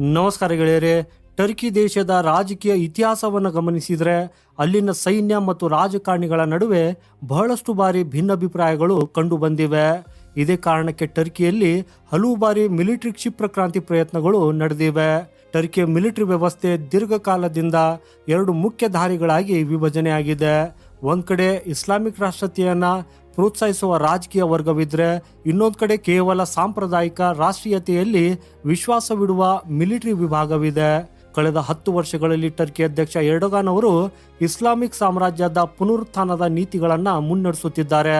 ನಮಸ್ಕಾರ ಗೆಳೆಯರೆ. ಟರ್ಕಿ ದೇಶದ ರಾಜಕೀಯ ಇತಿಹಾಸವನ್ನು ಗಮನಿಸಿದರೆ ಅಲ್ಲಿನ ಸೈನ್ಯ ಮತ್ತು ರಾಜಕಾರಣಿಗಳ ನಡುವೆ ಬಹಳಷ್ಟು ಬಾರಿ ಭಿನ್ನಾಭಿಪ್ರಾಯಗಳು ಕಂಡುಬಂದಿವೆ ಇದೇ ಕಾರಣಕ್ಕೆ ಟರ್ಕಿಯಲ್ಲಿ ಹಲವು ಬಾರಿ ಮಿಲಿಟರಿ ಕ್ಷಿಪ್ರ ಕ್ರಾಂತಿ ಪ್ರಯತ್ನಗಳು ನಡೆದಿವೆ. ಟರ್ಕಿಯ ಮಿಲಿಟರಿ ವ್ಯವಸ್ಥೆ ದೀರ್ಘಕಾಲದಿಂದ ಎರಡು ಮುಖ್ಯ ದಾರಿಗಳಾಗಿ ವಿಭಜನೆಯಾಗಿದೆ. ಒಂದ್ ಕಡೆ ಇಸ್ಲಾಮಿಕ್ ರಾಷ್ಟ್ರತೆಯನ್ನ ಪ್ರೋತ್ಸಾಹಿಸುವ ರಾಜಕೀಯ ವರ್ಗವಿದ್ರೆ ಇನ್ನೊಂದು ಕಡೆ ಕೇವಲ ಸಾಂಪ್ರದಾಯಿಕ ರಾಷ್ಟ್ರೀಯತೆಯಲ್ಲಿ ವಿಶ್ವಾಸವಿಡುವ ಮಿಲಿಟರಿ ವಿಭಾಗವಿದೆ. ಕಳೆದ ಹತ್ತು ವರ್ಷಗಳಲ್ಲಿ ಟರ್ಕಿ ಅಧ್ಯಕ್ಷ ಎರ್ಡೋಗಾನ್ ಅವರು ಇಸ್ಲಾಮಿಕ್ ಸಾಮ್ರಾಜ್ಯದ ಪುನರುತ್ಥಾನದ ನೀತಿಗಳನ್ನು ಮುನ್ನಡೆಸುತ್ತಿದ್ದಾರೆ.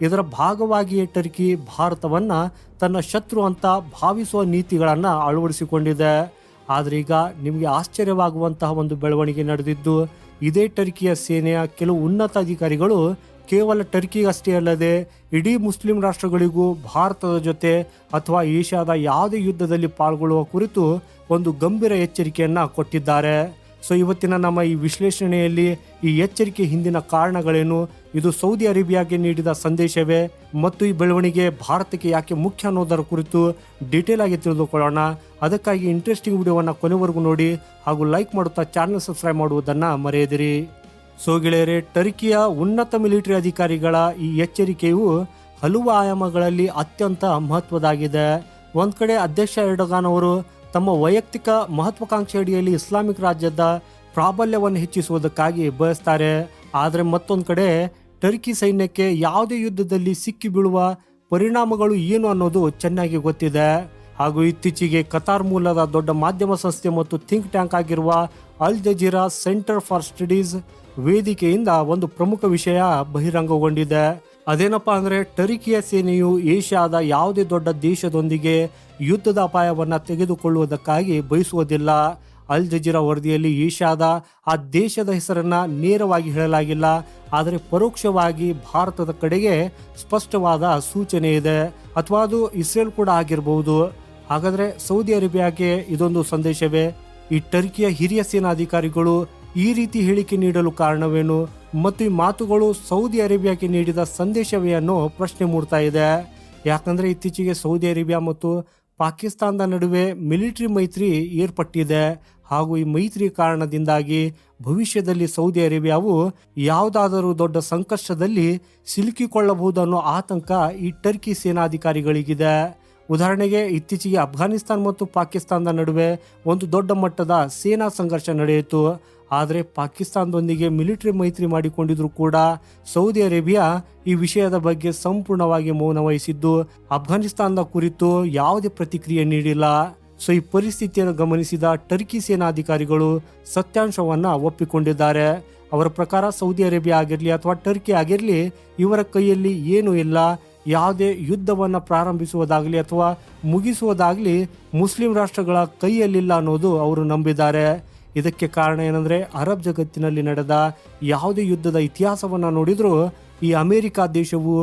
ಇದರ ಭಾಗವಾಗಿಯೇ ಟರ್ಕಿ ಭಾರತವನ್ನು ತನ್ನ ಶತ್ರು ಅಂತ ಭಾವಿಸುವ ನೀತಿಗಳನ್ನು ಅಳವಡಿಸಿಕೊಂಡಿದೆ. ಆದ್ರೆ ಈಗ ನಿಮಗೆ ಆಶ್ಚರ್ಯವಾಗುವಂತಹ ಒಂದು ಬೆಳವಣಿಗೆ ನಡೆದಿದ್ದು, ಇದೇ ಟರ್ಕಿಯ ಸೇನೆಯ ಕೆಲವು ಉನ್ನತ ಅಧಿಕಾರಿಗಳು ಕೇವಲ ಟರ್ಕಿಗಷ್ಟೇ ಅಲ್ಲದೆ ಇಡೀ ಮುಸ್ಲಿಂ ರಾಷ್ಟ್ರಗಳಿಗೂ ಭಾರತದ ಜೊತೆ ಅಥವಾ ಏಷ್ಯಾದ ಯಾವುದೇ ಯುದ್ಧದಲ್ಲಿ ಪಾಲ್ಗೊಳ್ಳುವ ಕುರಿತು ಒಂದು ಗಂಭೀರ ಎಚ್ಚರಿಕೆಯನ್ನು ಕೊಟ್ಟಿದ್ದಾರೆ. ಸೊ, ಇವತ್ತಿನ ನಮ್ಮ ಈ ವಿಶ್ಲೇಷಣೆಯಲ್ಲಿ ಈ ಎಚ್ಚರಿಕೆ ಹಿಂದಿನ ಕಾರಣಗಳೇನು? ಇದು ಸೌದಿ ಅರೇಬಿಯಾಗೆ ನೀಡಿದ ಸಂದೇಶವೇ? ಮತ್ತು ಈ ಬೆಳವಣಿಗೆ ಭಾರತಕ್ಕೆ ಯಾಕೆ ಮುಖ್ಯ ಅನ್ನೋದರ ಕುರಿತು ಡೀಟೇಲ್ ಆಗಿ ತಿಳಿದುಕೊಳ್ಳೋಣ. ಅದಕ್ಕಾಗಿ ಇಂಟ್ರೆಸ್ಟಿಂಗ್ ವಿಡಿಯೋವನ್ನು ಕೊನೆವರೆಗೂ ನೋಡಿ ಹಾಗೂ ಲೈಕ್ ಮಾಡುತ್ತಾ ಚಾನಲ್ ಸಬ್ಸ್ಕ್ರೈಬ್ ಮಾಡುವುದನ್ನು ಮರೆಯದಿರಿ. ಸೊ ಗೆಳೆಯರೆ, ಟರ್ಕಿಯ ಉನ್ನತ ಮಿಲಿಟರಿ ಅಧಿಕಾರಿಗಳ ಈ ಎಚ್ಚರಿಕೆಯು ಹಲವು ಆಯಾಮಗಳಲ್ಲಿ ಅತ್ಯಂತ ಮಹತ್ವದಾಗಿದೆ. ಒಂದು ಕಡೆ ಅಧ್ಯಕ್ಷ ಎರ್ಡೋಗಾನ್ ಅವರು ತಮ್ಮ ವೈಯಕ್ತಿಕ ಮಹತ್ವಾಕಾಂಕ್ಷೆ ಅಡಿಯಲ್ಲಿ ಇಸ್ಲಾಮಿಕ್ ರಾಜ್ಯದ ಪ್ರಾಬಲ್ಯವನ್ನು ಹೆಚ್ಚಿಸುವುದಕ್ಕಾಗಿ ಬಯಸ್ತಾರೆ. ಆದರೆ ಮತ್ತೊಂದು ಕಡೆ ಟರ್ಕಿ ಸೈನ್ಯಕ್ಕೆ ಯಾವುದೇ ಯುದ್ಧದಲ್ಲಿ ಸಿಕ್ಕಿ ಬೀಳುವ ಪರಿಣಾಮಗಳು ಏನು ಅನ್ನೋದು ಚೆನ್ನಾಗಿ ಗೊತ್ತಿದೆ. ಹಾಗೂ ಇತ್ತೀಚೆಗೆ ಕತಾರ್ ಮೂಲದ ದೊಡ್ಡ ಮಾಧ್ಯಮ ಸಂಸ್ಥೆ ಮತ್ತು ಥಿಂಕ್ ಟ್ಯಾಂಕ್ ಆಗಿರುವ ಅಲ್ ಜಜೀರಾ ಸೆಂಟರ್ ಫಾರ್ ಸ್ಟಡೀಸ್ ವೇದಿಕೆಯಿಂದ ಒಂದು ಪ್ರಮುಖ ವಿಷಯ ಬಹಿರಂಗಗೊಂಡಿದೆ. ಅದೇನಪ್ಪ ಅಂದ್ರೆ ಟರ್ಕಿಯ ಸೇನೆಯು ಏಷ್ಯಾದ ಯಾವುದೇ ದೊಡ್ಡ ದೇಶದೊಂದಿಗೆ ಯುದ್ಧದ ಅಪಾಯವನ್ನ ತೆಗೆದುಕೊಳ್ಳುವುದಕ್ಕಾಗಿ ಬಯಸುವುದಿಲ್ಲ. ಅಲ್ ಜಜೀರಾ ವರದಿಯಲ್ಲಿ ಏಷ್ಯಾದ ಆ ದೇಶದ ಹೆಸರನ್ನ ನೇರವಾಗಿ ಹೇಳಲಾಗಿಲ್ಲ. ಆದರೆ ಪರೋಕ್ಷವಾಗಿ ಭಾರತದ ಕಡೆಗೆ ಸ್ಪಷ್ಟವಾದ ಸೂಚನೆ ಇದೆ. ಅಥವಾ ಅದು ಇಸ್ರೇಲ್ ಕೂಡ ಆಗಿರಬಹುದು ಹಾಗಾದ್ರೆ ಸೌದಿ ಅರೇಬಿಯಾಗೆ ಇದೊಂದು ಸಂದೇಶವೇ? ಈ ಟರ್ಕಿಯ ಹಿರಿಯ ಸೇನಾಧಿಕಾರಿಗಳು ಈ ರೀತಿ ಹೇಳಿಕೆ ನೀಡಲು ಕಾರಣವೇನು? ಮತ್ತು ಈ ಮಾತುಗಳು ಸೌದಿ ಅರೇಬಿಯಾಕ್ಕೆ ನೀಡಿದ ಸಂದೇಶವೇ ಅನ್ನೋ ಪ್ರಶ್ನೆ ಮೂಡ್ತಾ ಇದೆ. ಯಾಕಂದ್ರೆ ಇತ್ತೀಚೆಗೆ ಸೌದಿ ಅರೇಬಿಯಾ ಮತ್ತು ಪಾಕಿಸ್ತಾನದ ನಡುವೆ ಮಿಲಿಟರಿ ಮೈತ್ರಿ ಏರ್ಪಟ್ಟಿದೆ. ಹಾಗೂ ಈ ಮೈತ್ರಿ ಕಾರಣದಿಂದಾಗಿ ಭವಿಷ್ಯದಲ್ಲಿ ಸೌದಿ ಅರೇಬಿಯಾವು ಯಾವುದಾದರೂ ದೊಡ್ಡ ಸಂಕಷ್ಟದಲ್ಲಿ ಸಿಲುಕಿಕೊಳ್ಳಬಹುದು ಅನ್ನೋ ಆತಂಕ ಈ ಟರ್ಕಿ ಸೇನಾಧಿಕಾರಿಗಳಿಗಿದೆ. ಉದಾಹರಣೆಗೆ ಇತ್ತೀಚೆಗೆ ಅಫ್ಘಾನಿಸ್ತಾನ್ ಮತ್ತು ಪಾಕಿಸ್ತಾನದ ನಡುವೆ ಒಂದು ದೊಡ್ಡ ಮಟ್ಟದ ಸೇನಾ ಸಂಘರ್ಷ ನಡೆಯಿತು. ಆದರೆ ಪಾಕಿಸ್ತಾನದೊಂದಿಗೆ ಮಿಲಿಟರಿ ಮೈತ್ರಿ ಮಾಡಿಕೊಂಡಿದ್ರು ಕೂಡ ಸೌದಿ ಅರೇಬಿಯಾ ಈ ವಿಷಯದ ಬಗ್ಗೆ ಸಂಪೂರ್ಣವಾಗಿ ಮೌನ ವಹಿಸಿದ್ದು ಅಫ್ಘಾನಿಸ್ತಾನದ ಕುರಿತು ಯಾವುದೇ ಪ್ರತಿಕ್ರಿಯೆ ನೀಡಿಲ್ಲ. ಸೊ, ಈ ಪರಿಸ್ಥಿತಿಯನ್ನು ಗಮನಿಸಿದ ಟರ್ಕಿ ಸೇನಾಧಿಕಾರಿಗಳು ಸತ್ಯಾಂಶವನ್ನ ಒಪ್ಪಿಕೊಂಡಿದ್ದಾರೆ. ಅವರ ಪ್ರಕಾರ ಸೌದಿ ಅರೇಬಿಯಾ ಆಗಿರಲಿ ಅಥವಾ ಟರ್ಕಿ ಆಗಿರಲಿ, ಇವರ ಕೈಯಲ್ಲಿ ಏನೂ ಇಲ್ಲ. ಯಾವುದೇ ಯುದ್ಧವನ್ನು ಪ್ರಾರಂಭಿಸುವುದಾಗಲಿ ಅಥವಾ ಮುಗಿಸುವುದಾಗಲಿ ಮುಸ್ಲಿಂ ರಾಷ್ಟ್ರಗಳ ಕೈಯಲ್ಲಿಲ್ಲ ಅನ್ನೋದು ಅವರು ನಂಬಿದ್ದಾರೆ. ಇದಕ್ಕೆ ಕಾರಣ ಏನಂದ್ರೆ ಅರಬ್ ಜಗತ್ತಿನಲ್ಲಿ ನಡೆದ ಯಾವುದೇ ಯುದ್ಧದ ಇತಿಹಾಸವನ್ನು ನೋಡಿದರೂ ಈ ಅಮೆರಿಕ ದೇಶವು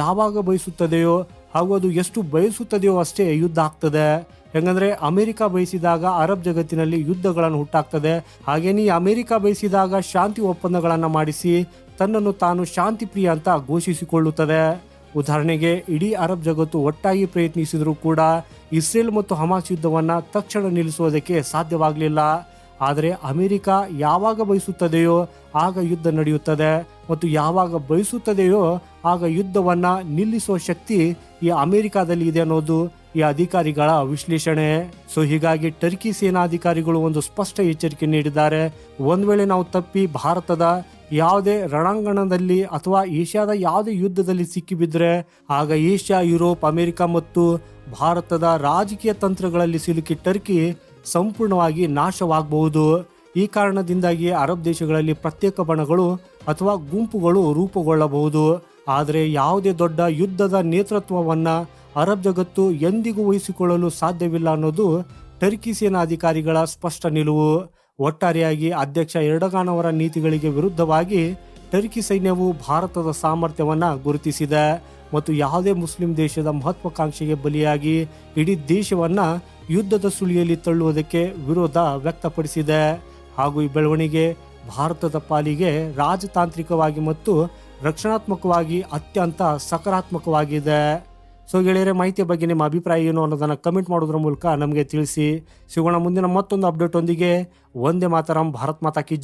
ಯಾವಾಗ ಬಯಸುತ್ತದೆಯೋ ಹಾಗೂ ಅದು ಎಷ್ಟು ಬಯಸುತ್ತದೆಯೋ ಅಷ್ಟೇ ಯುದ್ಧ ಆಗ್ತದೆ. ಹೆಂಗಂದ್ರೆ ಅಮೆರಿಕ ಬಯಸಿದಾಗ ಅರಬ್ ಜಗತ್ತಿನಲ್ಲಿ ಯುದ್ಧಗಳನ್ನು ಹುಟ್ಟಾಗ್ತದೆ. ಹಾಗೇನೇ ಅಮೆರಿಕ ಬಯಸಿದಾಗ ಶಾಂತಿ ಒಪ್ಪಂದಗಳನ್ನು ಮಾಡಿಸಿ ತನ್ನನ್ನು ತಾನು ಶಾಂತಿ ಪ್ರಿಯ ಅಂತ ಘೋಷಿಸಿಕೊಳ್ಳುತ್ತದೆ. ಉದಾಹರಣೆಗೆ ಇಡೀ ಅರಬ್ ಜಗತ್ತು ಒಟ್ಟಾಗಿ ಪ್ರಯತ್ನಿಸಿದರೂ ಕೂಡ ಇಸ್ರೇಲ್ ಮತ್ತು ಹಮಾಸ್ ಯುದ್ಧವನ್ನ ತಕ್ಷಣ ನಿಲ್ಲಿಸುವುದಕ್ಕೆ ಸಾಧ್ಯವಾಗಲಿಲ್ಲ. ಆದರೆ ಅಮೆರಿಕ ಯಾವಾಗ ಬಯಸುತ್ತದೆಯೋ ಆಗ ಯುದ್ಧ ನಡೆಯುತ್ತದೆ. ಮತ್ತು ಯಾವಾಗ ಬಯಸುತ್ತದೆಯೋ ಆಗ ಯುದ್ಧವನ್ನು ನಿಲ್ಲಿಸುವ ಶಕ್ತಿ ಈ ಅಮೆರಿಕಾದಲ್ಲಿ ಇದೆ ಅನ್ನೋದು ಈ ಅಧಿಕಾರಿಗಳ ವಿಶ್ಲೇಷಣೆ. ಸೊ ಹೀಗಾಗಿ ಟರ್ಕಿ ಸೇನಾಧಿಕಾರಿಗಳು ಒಂದು ಸ್ಪಷ್ಟ ಎಚ್ಚರಿಕೆ ನೀಡಿದ್ದಾರೆ. ಒಂದು ವೇಳೆ ನಾವು ತಪ್ಪಿ ಭಾರತದ ಯಾವುದೇ ರಣಾಂಗಣದಲ್ಲಿ ಅಥವಾ ಏಷ್ಯಾದ ಯಾವುದೇ ಯುದ್ಧದಲ್ಲಿ ಸಿಕ್ಕಿಬಿದ್ರೆ, ಆಗ ಏಷ್ಯಾ, ಯುರೋಪ್, ಅಮೆರಿಕ ಮತ್ತು ಭಾರತದ ರಾಜಕೀಯ ತಂತ್ರಗಳಲ್ಲಿ ಸಿಲುಕಿ ಟರ್ಕಿ ಸಂಪೂರ್ಣವಾಗಿ ನಾಶವಾಗಬಹುದು. ಈ ಕಾರಣದಿಂದಾಗಿ ಅರಬ್ ದೇಶಗಳಲ್ಲಿ ಪ್ರತ್ಯೇಕ ಬಣಗಳು ಅಥವಾ ಗುಂಪುಗಳು ರೂಪುಗೊಳ್ಳಬಹುದು. ಆದರೆ ಯಾವುದೇ ದೊಡ್ಡ ಯುದ್ಧದ ನೇತೃತ್ವವನ್ನು ಅರಬ್ ಜಗತ್ತು ಎಂದಿಗೂ ವಹಿಸಿಕೊಳ್ಳಲು ಸಾಧ್ಯವಿಲ್ಲ ಅನ್ನೋದು ಟರ್ಕಿ ಸೇನಾಧಿಕಾರಿಗಳ ಸ್ಪಷ್ಟ ನಿಲುವು. ಒಟ್ಟಾರೆಯಾಗಿ ಅಧ್ಯಕ್ಷ ಎರಡಗಾನ್ ಅವರ ನೀತಿಗಳಿಗೆ ವಿರುದ್ಧವಾಗಿ ಟರ್ಕಿ ಸೈನ್ಯವು ಭಾರತದ ಸಾಮರ್ಥ್ಯವನ್ನು ಗುರುತಿಸಿದೆ. ಮತ್ತು ಯಾವುದೇ ಮುಸ್ಲಿಂ ದೇಶದ ಮಹತ್ವಾಕಾಂಕ್ಷೆಗೆ ಬಲಿಯಾಗಿ ಇಡೀ ದೇಶವನ್ನ ಯುದ್ಧದ ಸುಳಿಯಲ್ಲಿ ತಳ್ಳುವುದಕ್ಕೆ ವಿರೋಧ ವ್ಯಕ್ತಪಡಿಸಿದೆ. ಹಾಗೂ ಈ ಬೆಳವಣಿಗೆ ಭಾರತದ ಪಾಲಿಗೆ ರಾಜತಾಂತ್ರಿಕವಾಗಿ ಮತ್ತು ರಕ್ಷಣಾತ್ಮಕವಾಗಿ ಅತ್ಯಂತ ಸಕಾರಾತ್ಮಕವಾಗಿದೆ. ಸೊ ಗೆಳೆಯರೆ ಮಾಹಿತಿಯ ಬಗ್ಗೆ ನಿಮ್ಮ ಅಭಿಪ್ರಾಯ ಏನು ಅನ್ನೋದನ್ನು ಕಮೆಂಟ್ ಮಾಡೋದ್ರ ಮೂಲಕ ನಮಗೆ ತಿಳಿಸಿ. ಸಿಗೋಣ ಮುಂದಿನ ಮತ್ತೊಂದು ಅಪ್ಡೇಟ್ ಒಂದಿಗೆ. ಒಂದೇ ಮಾತರಂ, ಭಾರತ್ ಮಾತಾ ಕಿ